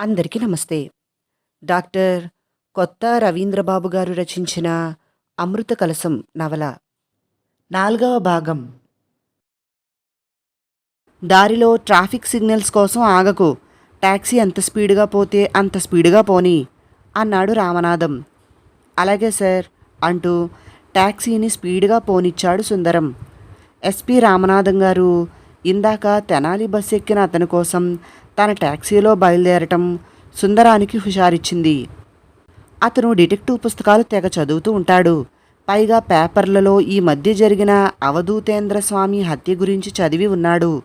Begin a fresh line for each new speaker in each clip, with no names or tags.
అందరికీ నమస్తే. డాక్టర్ కొత్త రవీంద్రబాబు గారు రచించిన అమృత కలసం నవల. నాలుగవ భాగం. దారిలో ట్రాఫిక్ సిగ్నల్స్ కోసం ఆగకు. టాక్సీ ఎంత స్పీడ్గా పోతే అంత స్పీడ్గా పోని అన్నాడు రామనాథం. అలాగే సార్ అంటూ ట్యాక్సీని స్పీడ్గా పోనిచ్చాడు సుందరం. ఎస్పి రామనాథం గారు ఇందాక తెనాలి బస్ ఎక్కిన అతని కోసం తన టాక్సీలో బయలుదేరటం సుందరానికి హుషారిచ్చింది. అతను డిటెక్టివ్ పుస్తకాలు తెగ చదువుతూ ఉంటాడు. పైగా పేపర్లలో ఈ మధ్య జరిగిన అవధూతేంద్ర స్వామి హత్య గురించి చదివి ఉన్నాడు.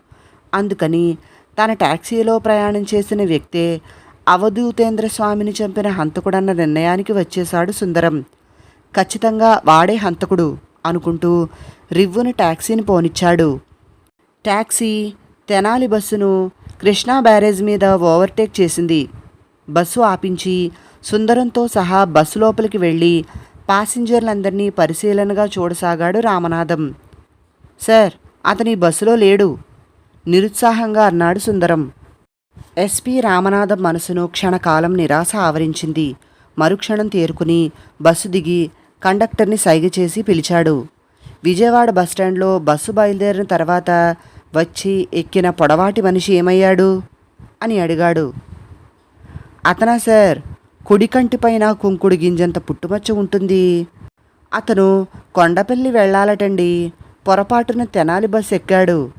అందుకని తన టాక్సీలో ప్రయాణం చేసిన వ్యక్తే అవధూతేంద్ర స్వామిని చంపిన హంతకుడన్న నిర్ణయానికి వచ్చేశాడు సుందరం. ఖచ్చితంగా వాడే హంతకుడు అనుకుంటూ రివ్వును టాక్సీని పోనిచ్చాడు. టాక్సీ తెనాలి బస్సును కృష్ణా బ్యారేజ్ మీద ఓవర్టేక్ చేసింది. బస్సు ఆపించి సుందరంతో సహా బస్సు లోపలికి వెళ్ళి పాసింజర్లందరినీ పరిశీలనగా చూడసాగాడు రామనాథం. సార్ అతని బస్సులో లేడు నిరుత్సాహంగా అన్నాడు సుందరం. ఎస్పి రామనాథం మనసును క్షణకాలం నిరాశ ఆవరించింది. మరుక్షణం తేరుకుని బస్సు దిగి కండక్టర్ని సైగ చేసి పిలిచాడు. విజయవాడ బస్టాండ్లో బస్సు బయలుదేరిన తర్వాత వచ్చి ఎక్కిన పొడవాటి మనిషి ఏమయ్యాడు? అని అడిగాడు. అతనా సార్ కుడికంటిపైన కుంకుడు గింజంత పుట్టుమచ్చ ఉంటుంది. అతను కొండపల్లి వెళ్ళాలటండి పొరపాటున తెనాలి బస్ ఎక్కాడు.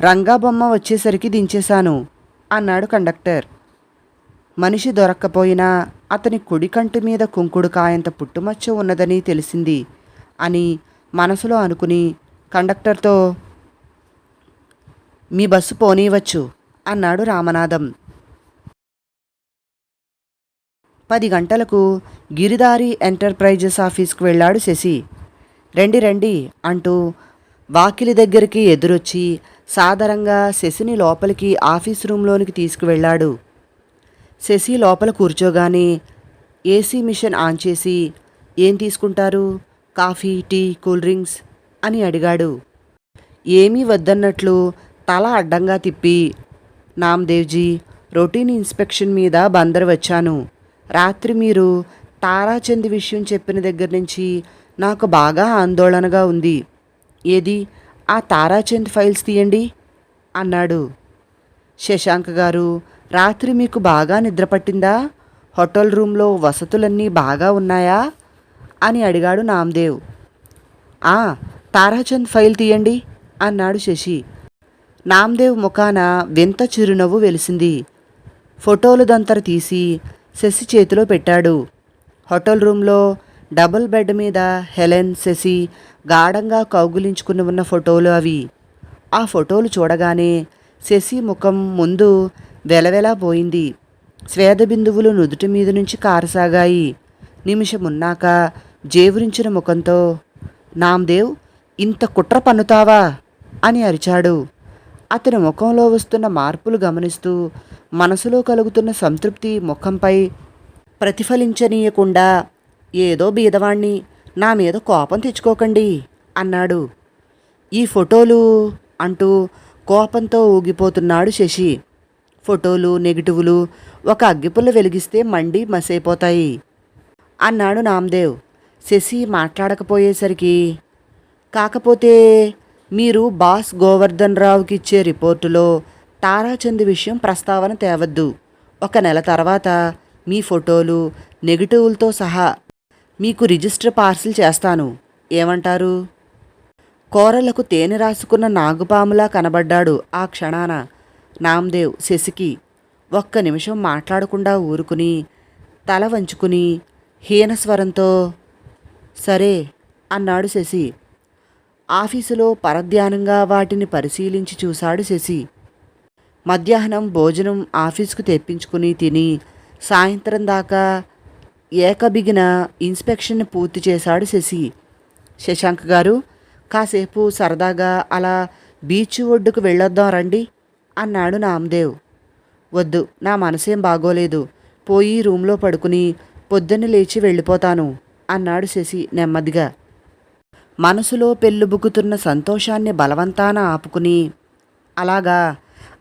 రంగా బొమ్మ వచ్చేసరికి దించేశాను అన్నాడు కండక్టర్. మనిషి దొరక్కపోయినా అతని కుడి కంటి మీద కుంకుడు కాయంత పుట్టుమచ్చ ఉన్నదని తెలిసింది అని మనసులో అనుకుని కండక్టర్తో మీ బస్సు పోనీవచ్చు అన్నాడు రామనాథం. పది గంటలకు గిరిదారి ఎంటర్ప్రైజెస్ ఆఫీస్కు వెళ్ళాడు శశి. రండి రండి అంటూ వాకిలి దగ్గరికి ఎదురొచ్చి సాదరంగా శశిని లోపలికి ఆఫీస్ రూమ్లోనికి తీసుకువెళ్ళాడు. శశి లోపల కూర్చోగానే ఏసీ మిషన్ ఆన్ చేసి ఏం తీసుకుంటారు? Coffee tea cool drinks? అని అడిగాడు. ఏమీ వద్దన్నట్లు తల అడ్డంగా తిప్పి నామ్దేవ్జీ రొటీన్ ఇన్స్పెక్షన్ మీద బందరు వచ్చాను. రాత్రి మీరు తారాచంద్ విషయం చెప్పిన దగ్గర నుంచి నాకు బాగా ఆందోళనగా ఉంది. ఏది? ఆ తారాచంద్ ఫైల్స్ తీయండి అన్నాడు. శశాంక్ గారు రాత్రి మీకు బాగా నిద్ర పట్టిందా? హోటల్ రూమ్లో వసతులన్నీ బాగా ఉన్నాయా? అని అడిగాడు నామ్దేవ్. ఆ తారాచంద్ ఫైల్ తీయండి అన్నాడు శశి. నామ్దేవ్ ముఖాన వింత చిరునవ్వు వెలిసింది. ఫోటోలు దంతర తీసి శశి చేతిలో పెట్టాడు. హోటల్ రూమ్లో డబుల్ బెడ్ మీద హెలెన్ శశి గాఢంగా కౌగులించుకుని ఉన్న ఫోటోలు అవి. ఆ ఫోటోలు చూడగానే శశి ముఖం ముందు వెలవెలా పోయింది. స్వేద బిందువులు నుదుటి మీద నుంచి కారసాగాయి. నిమిషమున్నాక జేవురించిన ముఖంతో నామ్దేవ్ ఇంత కుట్ర పన్నుతావా? అని అరిచాడు. అతని ముఖంలో వస్తున్న మార్పులు గమనిస్తూ మనసులో కలుగుతున్న సంతృప్తి ముఖంపై ప్రతిఫలించనీయకుండా ఏదో బీదవాణ్ణి నా మీద కోపం తెచ్చుకోకండి అన్నాడు. ఈ ఫోటోలు అంటూ కోపంతో ఊగిపోతున్నాడు శశి. ఫోటోలు నెగిటివ్లు ఒక అగ్గిపుల్ల వెలిగిస్తే మండి మసైపోతాయి అన్నాడు నామ్దేవ్. శశి మాట్లాడకపోయేసరికి కాకపోతే మీరు బాస్ గోవర్ధన్ రావుకి ఇచ్చే రిపోర్టులో తారాచంద్ విషయం ప్రస్తావన తేవద్దు. ఒక నెల తర్వాత మీ ఫోటోలు నెగిటివ్లతో సహా మీకు రిజిస్టర్ పార్సిల్ చేస్తాను. ఏమంటారు? కోరలకు తేనె రాసుకున్న నాగుపాములా కనబడ్డాడు ఆ క్షణాన నామ్దేవ్ శశికి. ఒక్క నిమిషం మాట్లాడకుండా ఊరుకుని తల వంచుకుని హీనస్వరంతో సరే అన్నాడు శశి. ఆఫీసులో పరధ్యానంగా వాటిని పరిశీలించి చూశాడు శశి. మధ్యాహ్నం భోజనం ఆఫీసుకు తెప్పించుకుని తిని సాయంత్రం దాకా ఏకబిగిన ఇన్స్పెక్షన్ పూర్తి చేశాడు శశి. శశాంక్ గారు కాసేపు సరదాగా అలా బీచ్ ఒడ్డుకు వెళ్ళొద్దాం రండి అన్నాడు నామదేవ్. వద్దు నా మనసేం బాగోలేదు. పోయి రూమ్లో పడుకుని పొద్దున్న లేచి వెళ్ళిపోతాను అన్నాడు శశి నెమ్మదిగా. మనసులో పెళ్ళుబుకుతున్న సంతోషాన్ని బలవంతాన ఆపుకుని అలాగా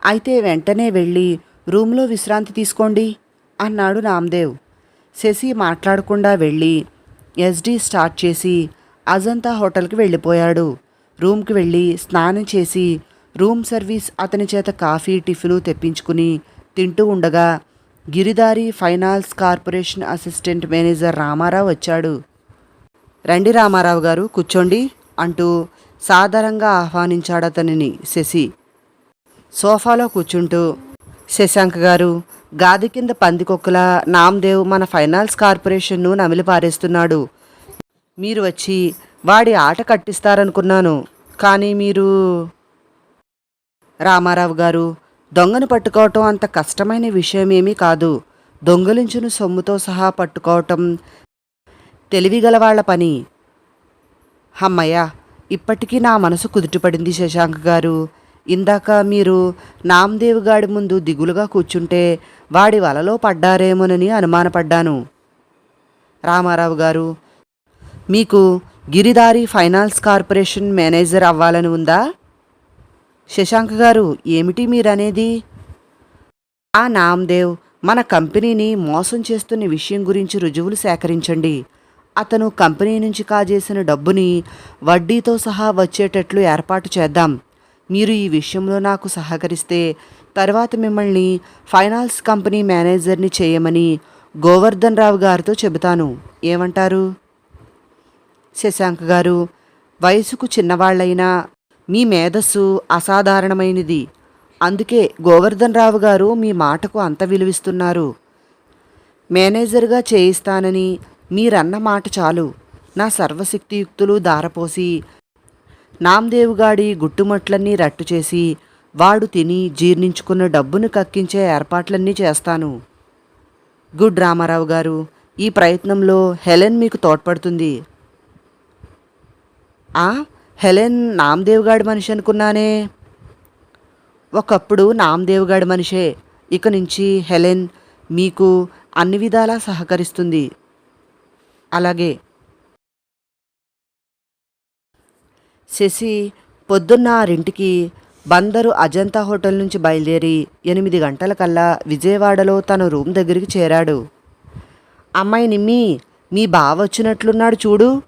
అయితే వెంటనే వెళ్ళి రూమ్లో విశ్రాంతి తీసుకోండి అన్నాడు నామ్దేవ్ శశి మాట్లాడకుండా వెళ్ళి ఎస్డి స్టార్ట్ చేసి అజంతా హోటల్కి వెళ్ళిపోయాడు. రూమ్కి వెళ్ళి స్నానం చేసి రూమ్ సర్వీస్ అతని చేత కాఫీ టిఫిను తెప్పించుకుని తింటూ ఉండగా Giridhari finance corporation assistant manager Ramarao వచ్చాడు. రండి రామారావు గారు కూర్చోండి అంటూ సాదరంగా ఆహ్వానించాడు అతనిని శశి. సోఫాలో కూర్చుంటూ శశాంక్ గారు గాది కింద పందికొక్కల నామ్దేవ్ మన ఫైనాన్స్ కార్పొరేషన్ను నమిలిపారేస్తున్నాడు మీరు వచ్చి వాడి ఆట కట్టిస్తారనుకున్నాను కానీ మీరు రామారావు గారు దొంగను పట్టుకోవటం అంత కష్టమైన విషయమేమీ కాదు. దొంగలించును సొమ్ముతో సహా పట్టుకోవటం తెలివిగల వాళ్ళ పని. హమ్మయ్య ఇప్పటికీ నా మనసు కుదుటపడింది శశాంక్ గారు. ఇందాక మీరు నామదేవ్ గాడి ముందు దిగులుగా కూర్చుంటే వాడి వలలో పడ్డారేమోనని అనుమానపడ్డాను. రామారావు గారు మీకు గిరిదారి ఫైనాన్స్ కార్పొరేషన్ మేనేజర్ అవ్వాలని ఉందా? శశాంక్ గారు ఏమిటి మీరనేది? ఆ నామ్దేవ్ మన కంపెనీని మోసం చేస్తున్న విషయం గురించి రుజువులు సేకరించండి. అతను కంపెనీ నుంచి కాజేసిన డబ్బుని వడ్డీతో సహా వచ్చేటట్లు ఏర్పాటు చేద్దాం. మీరు ఈ విషయంలో నాకు సహకరిస్తే తర్వాత మిమ్మల్ని ఫైనాన్స్ కంపెనీ మేనేజర్ని చేయమని గోవర్ధన్ రావు గారితో చెబుతాను. ఏమంటారు? శశాంక్ గారు వయసుకు చిన్నవాళ్ళైనా మీ మేధస్సు అసాధారణమైనది. అందుకే గోవర్ధన్ రావు గారు మీ మాటకు అంత విలువిస్తున్నారు. మేనేజర్గా చేయిస్తానని మీరన్న మాట చాలు. నా సర్వశక్తియుక్తులు దారపోసి నామ్దేవుగాడి గుట్టుమట్లన్నీ రట్టు చేసి వాడు తిని జీర్ణించుకున్న డబ్బును కక్కించే ఏర్పాట్లన్నీ చేస్తాను. గుడ్ రామారావు గారు ఈ ప్రయత్నంలో హెలెన్ మీకు తోడ్పడుతుంది. ఆ? హెలెన్ నామదేవగాడి మనిషి అనుకున్నానే? ఒకప్పుడు నామదేవగాడి మనిషే ఇక నుంచి హెలెన్ మీకు అన్ని విధాలా సహకరిస్తుంది. అలాగే. శశి పొద్దున్న ఆరింటికి బందరు అజంతా హోటల్ నుంచి బయలుదేరి ఎనిమిది గంటలకల్లా విజయవాడలో తన రూమ్ దగ్గరికి చేరాడు. అమ్మాయి నిమ్మి మీ బావ వచ్చినట్లున్నాడు చూడు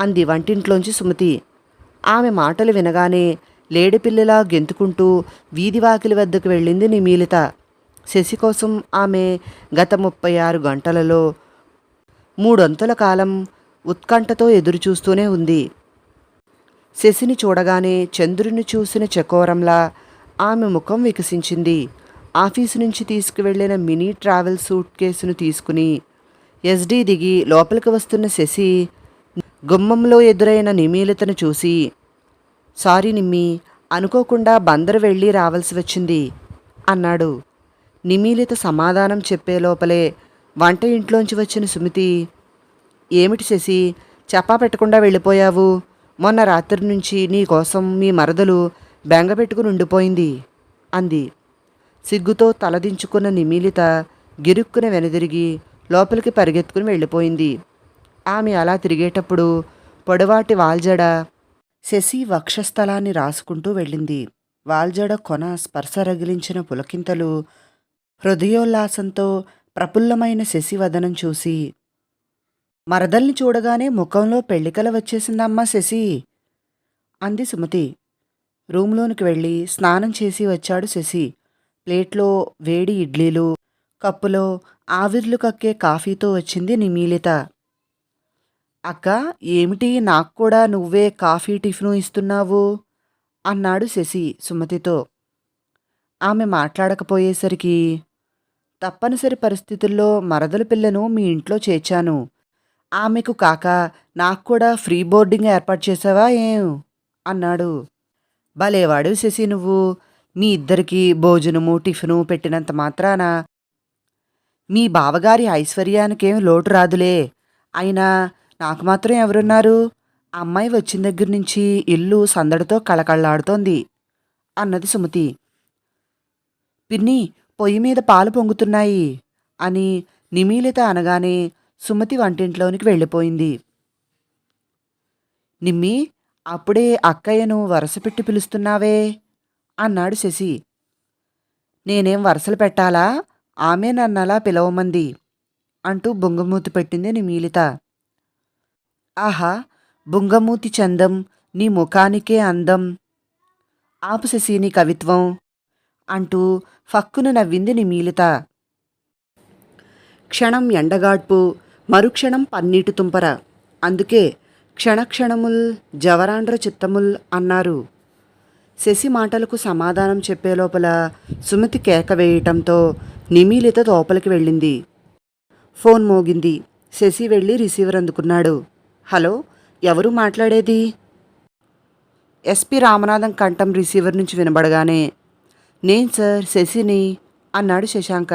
అంది వంటింట్లోంచి సుమతి. ఆమె మాటలు వినగానే లేడిపిల్లలా గెంతుకుంటూ వీధి వాకిలి వద్దకు వెళ్ళింది నిమీలిత. శశి కోసం ఆమె గత ముప్పై ఆరు గంటలలో మూడొంతుల కాలం ఉత్కంఠతో ఎదురుచూస్తూనే ఉంది. శశిని చూడగానే చంద్రుని చూసిన చకోరంలా ఆమె ముఖం వికసించింది. ఆఫీసు నుంచి తీసుకువెళ్ళిన మినీ ట్రావెల్ సూట్ కేసును తీసుకుని ఎస్డీ దిగి లోపలికి వస్తున్న శశి గుమ్మంలో ఎదురైన నిమీలితను చూసి సారీ నిమ్మి అనుకోకుండా బందరు వెళ్ళి రావాల్సి వచ్చింది అన్నాడు. నిమీలిత సమాధానం చెప్పే లోపలే వంట ఇంట్లోంచి వచ్చిన సుమితి ఏమిటి శశి చెప్పా పెట్టకుండా వెళ్ళిపోయావు? మొన్న రాత్రి నుంచి నీ కోసం మీ మరదలు బెంగ పెట్టుకుని ఉండిపోయింది అంది. సిగ్గుతో తలదించుకున్న నిమీలిత గిరుక్కున వెనుదిరిగి లోపలికి పరిగెత్తుకుని వెళ్ళిపోయింది. ఆమె అలా తిరిగేటప్పుడు పొడవాటి వాల్జడ శశి వక్షస్థలాన్ని రాసుకుంటూ వెళ్ళింది. వాల్జడ కొన స్పర్శ రగిలించిన పులకింతలు హృదయోల్లాసంతో ప్రఫుల్లమైన శశివదనం చూసి మరదల్ని చూడగానే ముఖంలో పెళ్ళికల వచ్చేసిందమ్మా శశి. అంది సుమతి. రూమ్లోనికి వెళ్ళి స్నానం చేసి వచ్చాడు శశి. ప్లేట్లో వేడి ఇడ్లీలు కప్పులో ఆవిర్లు కక్కే కాఫీతో వచ్చింది నిమీలిత. అక్క ఏమిటి నాకు కూడా నువ్వే కాఫీ టిఫిను ఇస్తున్నావు? అన్నాడు శశి సుమతితో. ఆమె మాట్లాడకపోయేసరికి తప్పనిసరి పరిస్థితుల్లో మరదల పిల్లను మీ ఇంట్లో చేర్చాను. ఆమెకు కాక నాకు కూడా ఫ్రీ బోర్డింగ్ ఏర్పాటు చేసావా ఏం? అన్నాడు. భలేవాడు శశి నువ్వు. మీ ఇద్దరికి భోజనము టిఫిను పెట్టినంత మాత్రాన. మీ బావగారి ఐశ్వర్యానికేం లోటు రాదులే. అయినా నాకు మాత్రం ఎవరున్నారు? అమ్మాయి వచ్చిన దగ్గర నుంచి ఇల్లు సందడితో కళకళలాడుతోంది అన్నది సుమతి. పిన్ని పొయ్యి మీద పాలు పొంగుతున్నాయి అని నిమీలిత అనగానే సుమతి వంటింట్లోనికి వెళ్ళిపోయింది. నిమ్మి అప్పుడే అక్కయ్యను వరసపెట్టి పిలుస్తున్నావే అన్నాడు శశి. నేనేం వరసలు పెట్టాలా? ఆమె నన్నలా పిలవమంది అంటూ బుంగమూతి పెట్టింది నిమీలిత. ఆహా బుంగమూతి చందం నీ ముఖానికే అందం ఆపు శశి నీ కవిత్వం అంటూ ఫక్కును నవ్వింది మీలిత. క్షణం ఎండగాడ్పు మరుక్షణం పన్నీటి తుంపర. అందుకే క్షణక్షణముల్ జవరాండ్ర చిత్తముల్ అన్నారు. శశి మాటలకు సమాధానం చెప్పే లోపల సుమతి కేక వేయటంతో నిమీలిత లోపలికి వెళ్ళింది. ఫోన్ మోగింది. శశి వెళ్ళి రిసీవర్ అందుకున్నాడు. హలో ఎవరు మాట్లాడేది? ఎస్పి రామనాథం కంఠం రిసీవర్ నుంచి వినబడగానే నేను సార్ శశిని అన్నాడు శశాంక.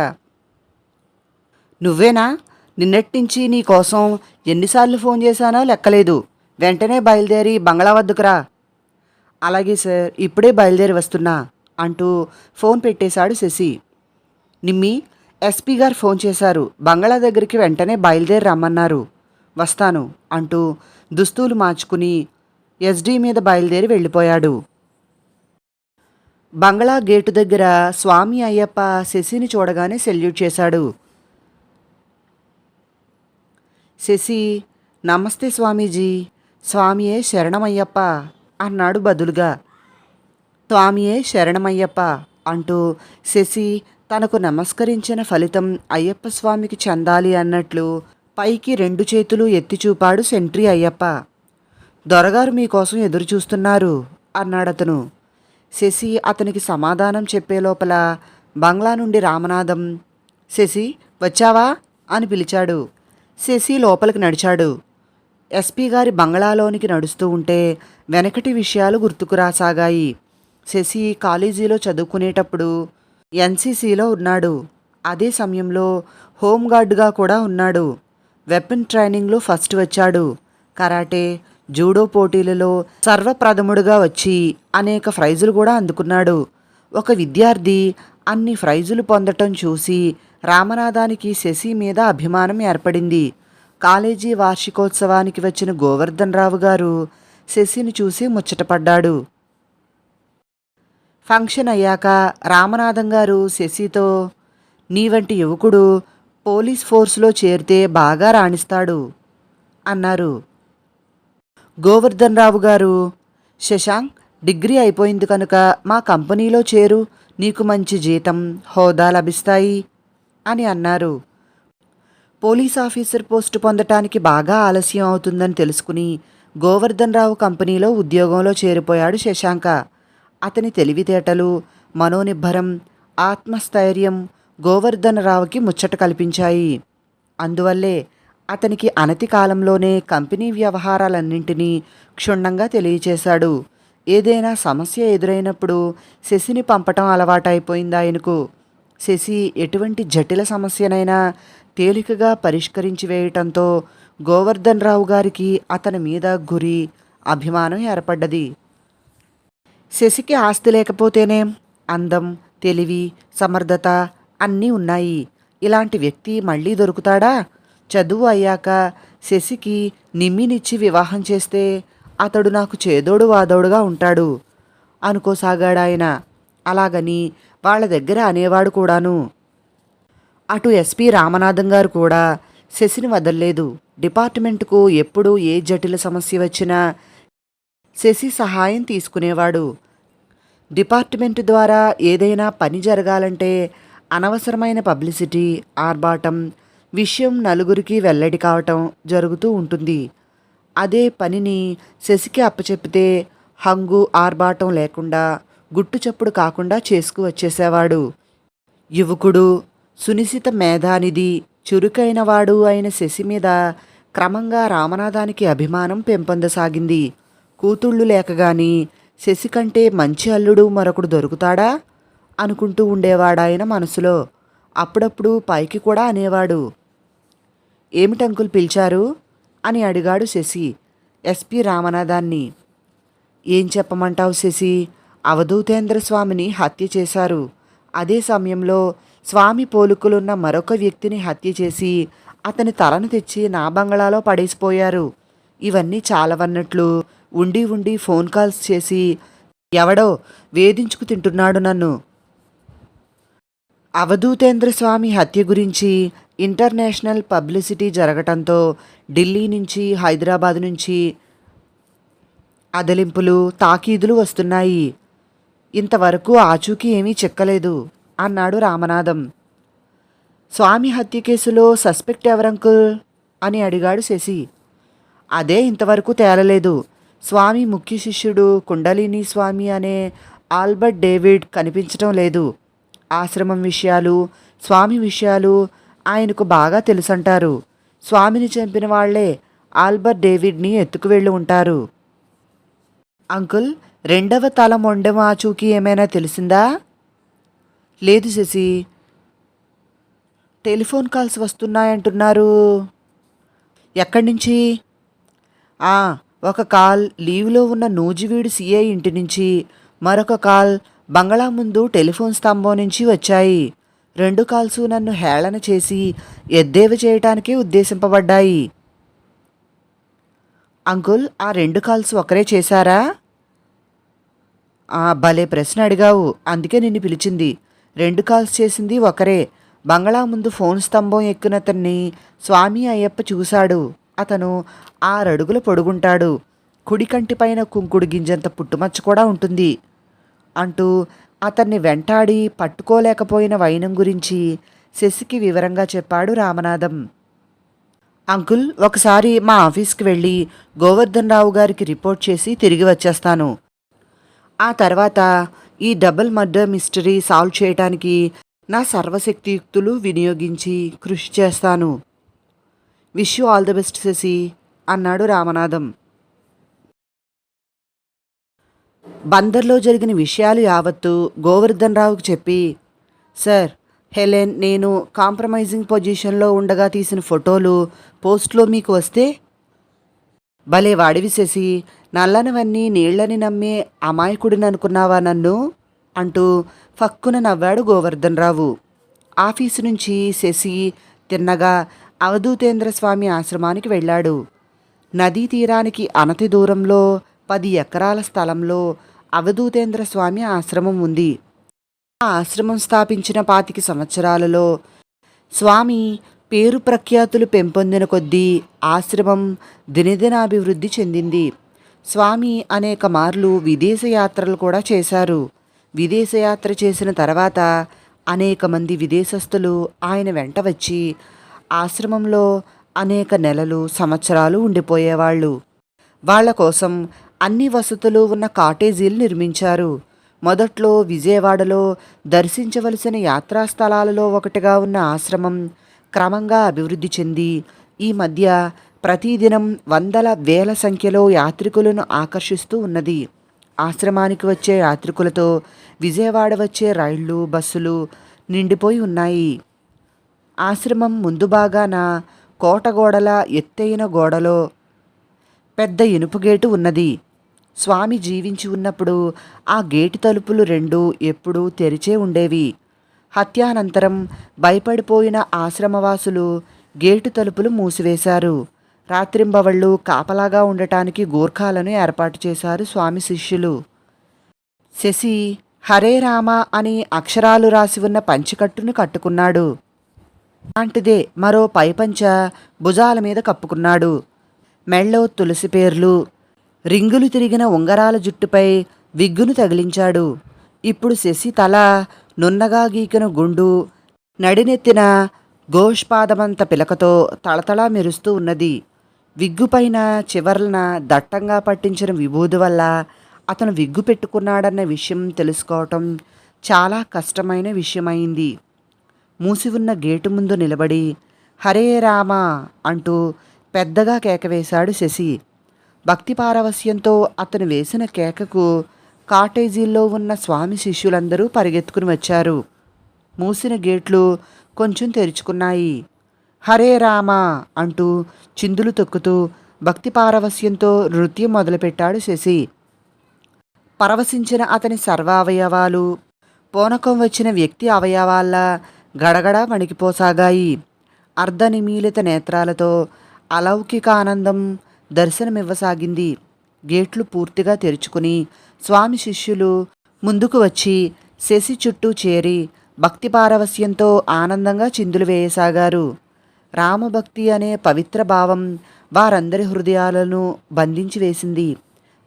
నువ్వేనా? నిన్నట్టించి నీ కోసం ఎన్నిసార్లు ఫోన్ చేశానో లెక్కలేదు. వెంటనే బయలుదేరి బంగ్లా వద్దకురా అలాగే సార్ ఇప్పుడే బయలుదేరి వస్తున్నా అంటూ ఫోన్ పెట్టేశాడు శశి. నిమ్మి ఎస్పీ గారు ఫోన్ చేశారు. బంగ్లా దగ్గరికి వెంటనే బయలుదేరి రమ్మన్నారు. వస్తాను అంటూ దుస్తులు మార్చుకుని ఎస్డీ మీద బయలుదేరి వెళ్ళిపోయాడు. బంగ్లా గేటు దగ్గర స్వామి అయ్యప్ప శశిని చూడగానే సెల్యూట్ చేశాడు. శశి నమస్తే స్వామీజీ స్వామియే శరణమయ్యప్ప అన్నాడు బదులుగా. స్వామియే శరణమయ్యప్ప అంటూ శశి తనకు నమస్కరించిన ఫలితం అయ్యప్ప స్వామికి చెందాలి అన్నట్లు పైకి రెండు చేతులు ఎత్తి చూపాడు సెంట్రీ అయ్యప్ప. దొరగారు మీకోసం ఎదురు చూస్తున్నారు అన్నాడతను. శశి అతనికి సమాధానం చెప్పే లోపల బంగ్లా నుండి రామనాథం శశి వచ్చావా? అని పిలిచాడు. శశి లోపలికి నడిచాడు. ఎస్పీ గారి బంగ్లాలోనికి నడుస్తూ ఉంటే వెనకటి విషయాలు గుర్తుకు రాసాగాయి. శశి కాలేజీలో చదువుకునేటప్పుడు ఎన్సీసీలో ఉన్నాడు. అదే సమయంలో హోంగార్డుగా కూడా ఉన్నాడు. వెపన్ ట్రైనింగ్లో ఫస్ట్ వచ్చాడు. కరాటే జూడో పోటీలలో సర్వప్రథముడుగా వచ్చి అనేక ప్రైజులు కూడా అందుకున్నాడు. ఒక విద్యార్థి అన్ని ప్రైజులు పొందటం చూసి రామనాథానికి శశి మీద అభిమానం ఏర్పడింది. కాలేజీ వార్షికోత్సవానికి వచ్చిన గోవర్ధన్ రావు గారు శశిని చూసి ముచ్చటపడ్డాడు. ఫంక్షన్ అయ్యాక రామనాథం గారు శశితో నీ వంటి యువకుడు పోలీస్ ఫోర్స్లో చేరితే బాగా రాణిస్తాడు అన్నారు. గోవర్ధన్ రావు గారు. శశాంక్ డిగ్రీ అయిపోయింది కనుక మా కంపెనీలో చేరు. నీకు మంచి జీతం హోదా లభిస్తాయి అని అన్నారు. పోలీస్ ఆఫీసర్ పోస్టు పొందటానికి బాగా ఆలస్యం అవుతుందని తెలుసుకుని గోవర్ధన్ రావు కంపెనీలో ఉద్యోగంలో చేరిపోయాడు శశాంక. అతని తెలివితేటలు మనోనిబ్బరం ఆత్మస్థైర్యం గోవర్ధన్ రావుకి ముచ్చట కల్పించాయి. అందువల్లే అతనికి అనతి కాలంలోనే కంపెనీ వ్యవహారాలన్నింటినీ క్షుణ్ణంగా తెలియచేశాడు. ఏదైనా సమస్య ఎదురైనప్పుడు శశిని పంపటం అలవాటైపోయింది ఆయనకు. శశి ఎటువంటి జటిల సమస్యనైనా తేలికగా పరిష్కరించి వేయటంతో గోవర్ధన్ రావు గారికి అతని మీద గురి అభిమానం ఏర్పడ్డది. శశికి ఆస్తి లేకపోతేనేం అందం తెలివి సమర్థత అన్నీ ఉన్నాయి. ఇలాంటి వ్యక్తి మళ్ళీ దొరుకుతాడా? చదువు అయ్యాక శశికి నిమ్మినిచ్చి వివాహం చేస్తే అతడు నాకు చేదోడు వాదోడుగా ఉంటాడు అనుకోసాగాడాయన అలాగని వాళ్ళ దగ్గర అనేవాడు కూడాను. అటు ఎస్పి రామనాథం గారు కూడా శశిని వదల్లేదు. డిపార్ట్మెంట్కు ఎప్పుడు ఏ జటిల సమస్య వచ్చినా శశి సహాయం తీసుకునేవాడు. డిపార్ట్మెంట్ ద్వారా ఏదైనా పని జరగాలంటే అనవసరమైన పబ్లిసిటీ ఆర్భాటం విషయం నలుగురికి వెల్లడి కావటం జరుగుతూ ఉంటుంది. అదే పనిని శశికి అప్పచెప్పితే హంగు ఆర్భాటం లేకుండా గుట్టుచప్పుడు కాకుండా చేసుకువచ్చేసేవాడు యువకుడు సునిశిత మేధానిధి చురుకైనవాడు అయిన శశి మీద క్రమంగా రామనాథానికి అభిమానం పెంపొందసాగింది. కూతుళ్ళు లేకగాని శశి కంటే మంచి అల్లుడు మరొకడు దొరుకుతాడా? అనుకుంటూ ఉండేవాడాయన మనసులో. అప్పుడప్పుడు పైకి కూడా అనేవాడు. ఏమిటంకుల్ పిలిచారు? అని అడిగాడు శశి. ఎస్పి రామనాథాన్ని. ఏం చెప్పమంటావు శశి? అవధూతేంద్ర స్వామిని హత్య చేశారు. అదే సమయంలో స్వామి పోలుకులున్న మరొక వ్యక్తిని హత్య చేసి అతని తలను తెచ్చి నా బంగళాలో పడేసిపోయారు. ఇవన్నీ చాలవన్నట్లు ఉండి ఉండి ఫోన్ కాల్స్ చేసి ఎవడో వేధించుకు తింటున్నాడు నన్ను. అవధూతేంద్ర స్వామి హత్య గురించి ఇంటర్నేషనల్ పబ్లిసిటీ జరగటంతో ఢిల్లీ నుంచి హైదరాబాద్ నుంచి అదలింపులు తాకీదులు వస్తున్నాయి. ఇంతవరకు ఆచూకీ ఏమీ చెక్కలేదు అన్నాడు రామనాథం. స్వామి హత్య కేసులో సస్పెక్ట్ ఎవరంకుల్? అని అడిగాడు శశి. అదే ఇంతవరకు తేలలేదు. స్వామి ముఖ్య శిష్యుడు కుండలిని స్వామి అనే ఆల్బర్ట్ డేవిడ్ కనిపించటం లేదు. ఆశ్రమం విషయాలు స్వామి విషయాలు ఆయనకు బాగా తెలుసంటారు. స్వామిని చంపిన వాళ్ళే ఆల్బర్ట్ డేవిడ్ని ఎత్తుకు వెళ్ళి ఉంటారు. అంకుల్ రెండవ తల మొండెం ఆచూకీ ఏమైనా తెలిసిందా? లేదు శశి. Telephone calls వస్తున్నాయంటున్నారు. ఎక్కడి నుంచి? ఆ, ఒక కాల్ లీవ్లో ఉన్న నూజివీడు సిఐ ఇంటి నుంచి. మరొక కాల్ బంగళా ముందు టెలిఫోన్ స్తంభం నుంచి వచ్చాయి. రెండు కాల్స్ నన్ను హేళన చేసి ఎద్దేవి చేయటానికే ఉద్దేశింపబడ్డాయి. అంకుల్ ఆ రెండు కాల్స్ ఒకరే చేశారా? ఆ భలే ప్రశ్న అడిగావు. అందుకే నిన్ను పిలిచింది. రెండు కాల్స్ చేసింది ఒకరే. బంగళా ముందు ఫోన్ స్తంభం ఎక్కినతన్ని స్వామి అయ్యప్ప చూశాడు. అతను ఆరడుగుల పొడుగుంటాడు. కుడి కంటిపైన కుంకుడు గింజంత పుట్టుమచ్చ కూడా ఉంటుంది. అంటూ అతన్ని వెంటాడి పట్టుకోలేకపోయిన వైనం గురించి శశికి వివరంగా చెప్పాడు రామనాథం. అంకుల్ ఒకసారి మా ఆఫీస్కి వెళ్ళి గోవర్ధన్ రావు గారికి రిపోర్ట్ చేసి తిరిగి వచ్చేస్తాను. ఆ తర్వాత ఈ డబుల్ మర్డర్ మిస్టరీ సాల్వ్ చేయటానికి నా సర్వశక్తియుక్తులు వినియోగించి కృషి చేస్తాను. Wish you all the best Sasi అన్నాడు రామనాథం. బందర్లో జరిగిన విషయాలు యావత్తు గోవర్ధన్ రావుకు చెప్పి సార్ హెలెన్ నేను కాంప్రమైజింగ్ పొజిషన్లో ఉండగా తీసిన ఫోటోలు పోస్ట్లో మీకు వస్తే? భలే వాడివి నల్లనివన్నీ నీళ్ళని నమ్మే అమాయకుడిని అనుకున్నావా నన్ను? అంటూ ఫక్కున నవ్వాడు గోవర్ధన్ రావు ఆఫీసు నుంచి శశి తిన్నగా అవధూతేంద్ర స్వామి ఆశ్రమానికి వెళ్ళాడు. నదీ తీరానికి అనతి దూరంలో పది ఎకరాల స్థలంలో అవధూతేంద్ర స్వామి ఆశ్రమం ఉంది. ఆ ఆశ్రమం స్థాపించిన పాతిక సంవత్సరాలలో స్వామి పేరు ప్రఖ్యాతులు పెంపొందిన కొద్దీ ఆశ్రమం దినదినాభివృద్ధి చెందింది. స్వామి అనేక మార్లు విదేశయాత్రలు కూడా చేశారు. విదేశయాత్ర చేసిన తర్వాత అనేక మంది విదేశస్థులు ఆయన వెంట వచ్చి ఆశ్రమంలో అనేక నెలలు సంవత్సరాలు ఉండిపోయేవాళ్ళు. వాళ్ళ కోసం అన్ని వసతులు ఉన్న కాటేజీలు నిర్మించారు. మొదట్లో విజయవాడలో దర్శించవలసిన యాత్రా స్థలాలలో ఒకటిగా ఉన్న ఆశ్రమం క్రమంగా అభివృద్ధి చెంది ఈ మధ్య ప్రతిదినం వందల వేల సంఖ్యలో యాత్రికులను ఆకర్షిస్తూ ఉన్నది. ఆశ్రమానికి వచ్చే యాత్రికులతో విజయవాడ వచ్చే రైళ్ళు బస్సులు నిండిపోయి ఉన్నాయి. ఆశ్రమం ముందు భాగాన కోటగోడల ఎత్తైన గోడలో పెద్ద ఇనుపు గేటు ఉన్నది. స్వామి జీవించి ఉన్నప్పుడు ఆ గేటు తలుపులు రెండు ఎప్పుడూ తెరిచే ఉండేవి. హత్యానంతరం భయపడిపోయిన ఆశ్రమవాసులు గేటు తలుపులు మూసివేశారు. రాత్రింబవళ్ళు కాపలాగా ఉండటానికి గూర్ఖాలను ఏర్పాటు చేశారు స్వామి శిష్యులు. శశి హరే రామ అని అక్షరాలు రాసి ఉన్న పంచికట్టును కట్టుకున్నాడు. లాంటిదే మరో పైపంచ భుజాల మీద కప్పుకున్నాడు. మెళ్ళో తులసి పేర్లు రింగులు తిరిగిన ఉంగరాల జుట్టుపై విగ్గును తగిలించాడు. ఇప్పుడు శశి తల నున్నగా గీకిన గుండు నడినెత్తిన గోష్పాదమంత పిలకతో తళతళా మెరుస్తూ ఉన్నది. విగ్గుపైన చివర్లన దట్టంగా పట్టించిన విభూది వల్ల అతను విగ్గు పెట్టుకున్నాడన్న విషయం తెలుసుకోవటం చాలా కష్టమైన విషయమైంది. మూసి ఉన్న గేటు ముందు నిలబడి హరే రామ అంటూ పెద్దగా కేకవేశాడు శశి. భక్తి పారవస్యంతో అతను వేసిన కేకకు కాటేజీల్లో ఉన్న స్వామి శిష్యులందరూ పరిగెత్తుకుని వచ్చారు. మూసిన గేట్లు కొంచెం తెరుచుకున్నాయి. హరే రామ అంటూ చిందులు తొక్కుతూ భక్తి పారవస్యంతో నృత్యం మొదలుపెట్టాడు శశి. పరవశించిన అతని సర్వావయవాలు పూనకం వచ్చిన వ్యక్తి అవయవాల్లా గడగడ వణికిపోసాగాయి. అర్ధనిమీలిత నేత్రాలతో అలౌకిక ఆనందం దర్శనమివ్వసాగింది. గేట్లు పూర్తిగా తెరుచుకుని స్వామి శిష్యులు ముందుకు వచ్చి శశి చుట్టూ చేరి భక్తి పారవస్యంతో ఆనందంగా చిందులు వేయసాగారు. రామభక్తి అనే పవిత్ర భావం వారందరి హృదయాలను బంధించి వేసింది.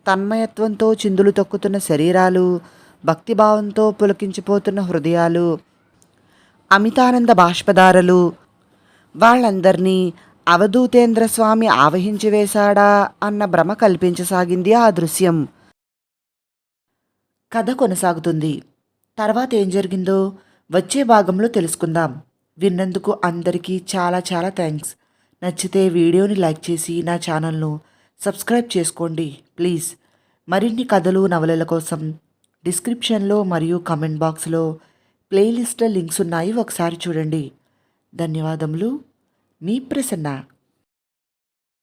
తన్మయత్వంతో చిందులు తొక్కుతున్న శరీరాలు భక్తిభావంతో పులకించిపోతున్న హృదయాలు అమితానంద బాష్పదారలు వాళ్ళందరినీ అవధూతేంద్ర స్వామి ఆవహించి అన్న భ్రమ కల్పించసాగింది ఆ దృశ్యం. కథ కొనసాగుతుంది. తర్వాత ఏం జరిగిందో వచ్చే భాగంలో తెలుసుకుందాం. విన్నందుకు అందరికీ చాలా చాలా థ్యాంక్స్. నచ్చితే వీడియోని లైక్ చేసి నా ఛానల్ను సబ్స్క్రైబ్ చేసుకోండి ప్లీజ్. మరిన్ని కథలు నవలల కోసం డిస్క్రిప్షన్లో మరియు కమెంట్ బాక్స్లో ప్లేలిస్ట్ల లింక్స్ ఉన్నాయి ఒకసారి చూడండి. ధన్యవాదములు. మీ ప్రసన్న